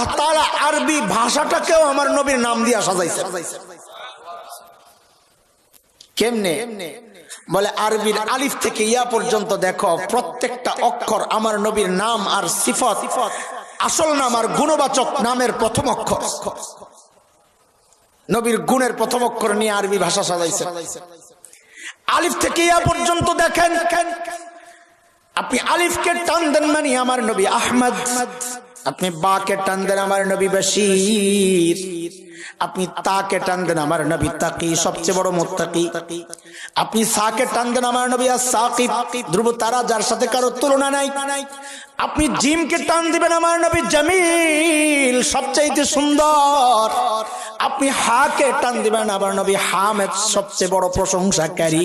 আল্লাহ তাআলা আরবি ভাষাটাকেও আমার নবীর নাম দিয়া সাজাইছে। কেমনে? বলে আরবির আলিফ থেকে ইয়া পর্যন্ত দেখো, প্রত্যেকটা অক্ষর আমার নবীর নাম আর সিফত, আসল নাম আর গুণবাচক নামের প্রথম অক্ষর। নবীর গুণের প্রথম অক্ষর নিয়ে আরবি ভাষা সাজাইছে। আলিফ থেকে ইয়া পর্যন্ত দেখেন, আপনি আলিফকে টান দেন মানে আমার নবী আহমদ। আপনি বাকে টান আমার নবী বশির। আপনি তাকে টান আমার নবী তাকি, সবচেয়ে বড় মোত্তাকি। আপনি সাকে টান আমার নবী সাকিব, ধ্রুব তারা যার সাথে কারও তুলনা নাই। আপনি জিমকে টান দিবেন আমার নবী জামিল, সবচাইতে সুন্দর। আপনি হাকে টান দিবেন আমার নবী হামেদ, সবচেয়ে বড় প্রশংসাকারী।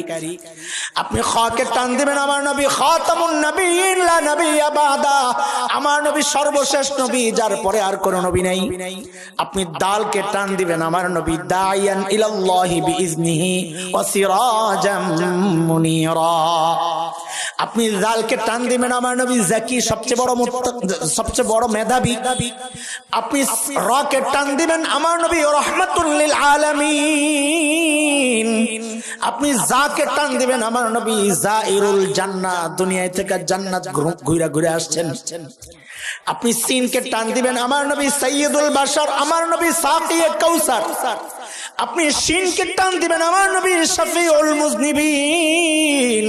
আপনি খাকে টান দিবেন আমার নবী খাতামুন নবীন, লা নবী আবাদা। আমার নবী সর্বশেষ নবী, যার পরে আর কোনো নবী নাই। আপনি দালকে টান দিবেন, আমার নবী দায়ান ইলাল্লাহি বিইজনিহি ওয়া সিরাজাম মুনিরা। আপনি জালকে টান দিবেন, আমার নবী জাকি সবচেয়ে বড় সবচেয়ে বড় মেধাবী। আপনি রকে টান দিবেন, আমার নবী রহমাতুল্লিল আলামিন। আপনি যাকে টান দিবেন, আমার নবী জাইরুল জান্না দুনিয়ায় থেকে জান্নাত ঘুরা ঘুরে আসছেন। আপনি সিনকে টান দিবেন, আমার নবী সৈয়দুল বাসার আমার নবী সাকিয়ে কৌসার আপনি শিনকে টান দিবেন আমার নবী শফিউল মুজনিবিন।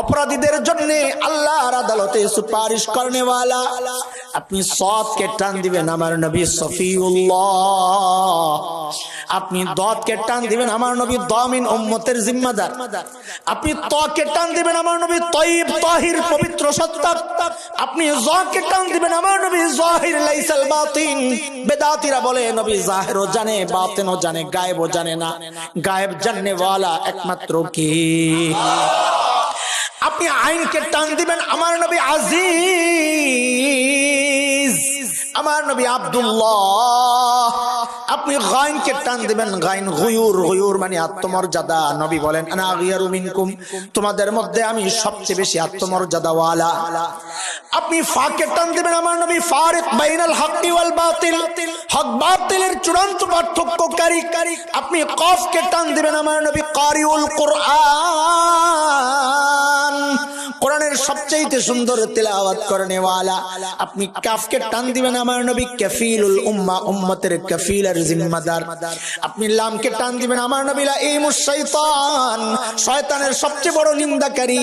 অপরাধীদের জন্য আল্লাহর আদালতে সুপারিশ করনেওয়ালা। আপনি সৎকে টান দিবেন আমার নবী সফিউল্লাহ আপনি দতকে টান দিবেন আমার নবী দমিন উম্মতের জিম্মাদার। আপনি তকে টান দিবেন আমার নবী তয়িব তাহির পবিত্র সত্তা। আপনি জকে টান দিবেন আমার নবী জাহির লাইসাল বাতিন। বেদাতিরা বলে, নবী জাহিরও জানে, বাতিনও জানে গায়েবও জানে না। গায়েব জাননে ওয়ালা একমাত্র কে? আপনি আইনকে টান দিবেন আমার নবী আজিজ। আমার নবী আব্দুল্লাহ, আপনি গাইনকে টান দিবেন, গাইন গুয়ুর গুয়ুর মানে আত্মমর্যাদা। নবী বলেন মিনকুম, তোমাদের মধ্যে আমি সবচেয়ে বেশি আত্মমর্যাদাওয়ালা। আপনি ফাকে টান দিবেন আমার নবী ফারিক বাইনাল হাক্কি ওয়াল বাতিল। হক বাতিলের চূড়ান্ত পার্থক্যকারী আপনি কফকে টান দিবেন আমার নবী কারিউল কোরআন। সবচেয়ে সুন্দর তেলাওয়াত করেনেওয়ালা আপনি কাফকে টান দিবেন আমার নবী, কাফিলুল উম্মা, উম্মতের কাফিলের জিম্মাদার। আপনি লামকে টান দিবেন আমার নবী লাইমুশ শয়তান শয়তানের সবচেয়ে বড় নিন্দাকারী।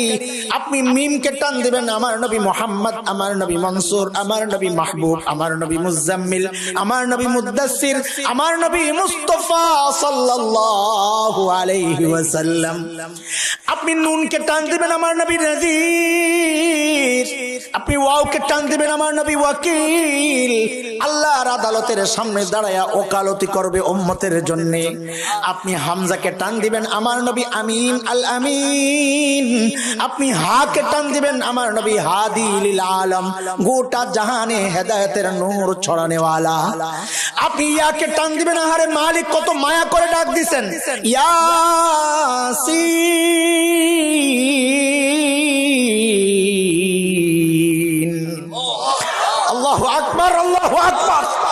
আপনি মিমকে টান দিবেন আমার নবী মোহাম্মদ, আমার নবী মনসুর, আমার নবী মাহবুব, আমার নবী মুজাম্মিল, আমার নবী মুদাসসির, আমার নবী মুস্তাফা সাল্লাল্লাহু আলাইহি ওয়াসাল্লাম। আপনি নুনকে টান দিবেন আমার নবী নাজির। আপনি ওয়াওকে টান দিবেন আমার নবী ওয়াকিল। আল্লাহর আদালতের সামনে দাঁড়ায়া ওকালতি করবে উম্মতের জন্য। আপনি হামজাকে টান দিবেন আমার নবী আমিন আল আমিন। আপনি হাকে টান দিবেন আমার নবী হাদি লিল আলম। গোটা জাহানে হেদায়েতের নূর ছড়ানে ওয়ালা আপনি ইয়াকে টান দিবেন, আহারে মালিক কত মায়া করে ডাক দিছেন। ইয়াসিন। আল্লাহ আকবার